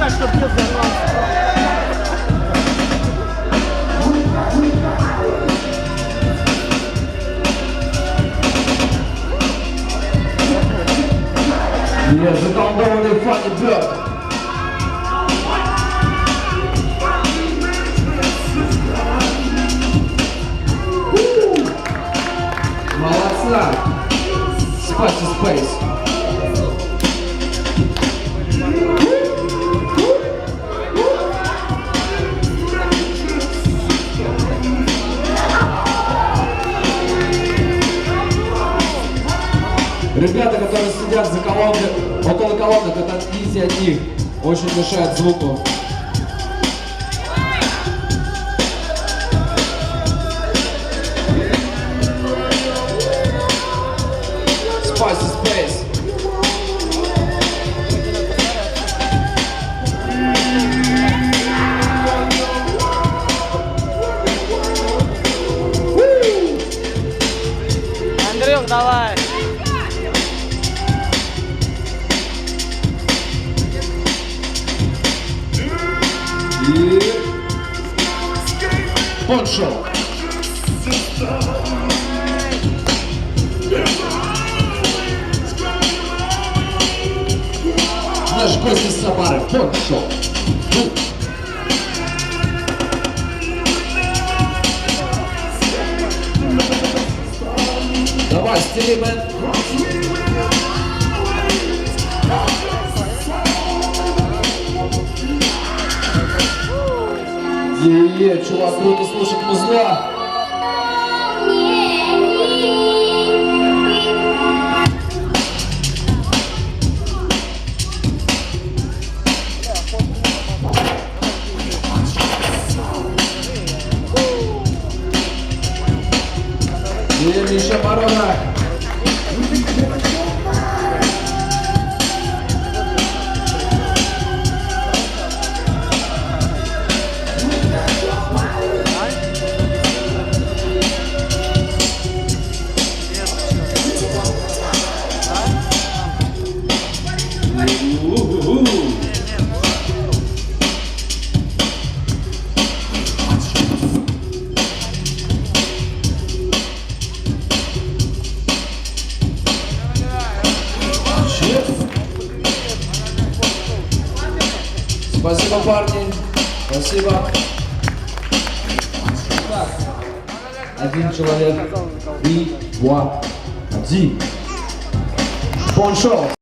Pokaż to piłkę. Yes, we're gonna go in front of the block. Mała sla. Space. Ребята, которые сидят за колонкой, около колонок, отойдите от них. Очень мешает звуку. И... Поншоу. Наш гость из Самары. Поншоу. Давай, Стилимен. Е-е, чувак, круто слушать музла. Миша Барона. Спасибо, парни. Спасибо. Так. Один человек. И два. Один. Боншоу.